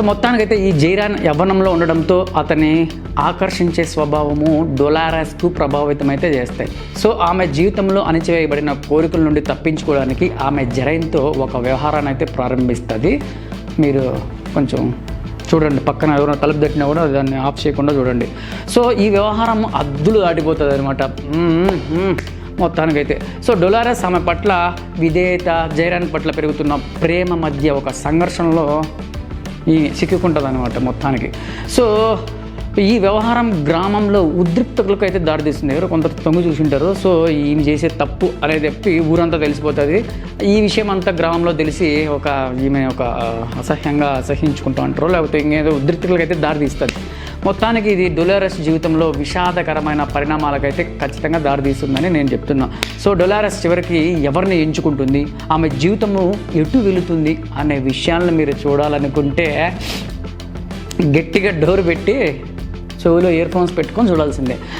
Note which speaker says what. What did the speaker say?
Speaker 1: So మొత్తానికైతే ఈ జైరాన్ యవ్వనంలో ఉండడంతో అతని ఆకర్షించే స్వభావము డొలారస్కు ప్రభావితమైతే చేస్తాయి. సో ఆమె జీవితంలో అణిచివేయబడిన కోరికల నుండి తప్పించుకోవడానికి ఆమె జరైన్తో ఒక వ్యవహారాన్ని అయితే ప్రారంభిస్తుంది. మీరు కొంచెం చూడండి పక్కన ఎవరైనా తలుపు తట్టినా కూడా దాన్ని ఆఫ్ చేయకుండా చూడండి. సో ఈ వ్యవహారం అద్దులు దాటిపోతుంది అనమాట మొత్తానికైతే. సో డొలారస్ ఆమె పట్ల విధేయత జైరాన్ పట్ల పెరుగుతున్న ప్రేమ మధ్య ఒక సంఘర్షణలో ఈ చిక్కుకుంటుంది అనమాట మొత్తానికి. సో ఈ వ్యవహారం గ్రామంలో ఉద్రిక్తకులకు అయితే దారితీస్తుంది ఎవరు కొంత తొంగి చూసుంటారు. సో ఈయన చేసే తప్పు అనేది చెప్పి ఊరంతా తెలిసిపోతుంది. ఈ విషయం అంతా గ్రామంలో తెలిసి ఒక ఈమె ఒక అసహ్యంగా అసహించుకుంటూ అంటారు లేకపోతే ఇంకేదో ఉద్రిక్తకులకు అయితే దారితీస్తుంది మొత్తానికి ఇది డొలారస్ జీవితంలో విషాదకరమైన పరిణామాలకైతే ఖచ్చితంగా దారితీస్తుందని నేను చెప్తున్నా. సో డొలారస్ చివరికి ఎవరిని ఎంచుకుంటుంది? ఆమె జీవితము ఎటు వెళుతుంది అనే విషయాలను మీరు చూడాలనుకుంటే గట్టిగా డోర్ పెట్టి చెవిలో ఇయర్ ఫోన్స్ పెట్టుకొని చూడాల్సిందే.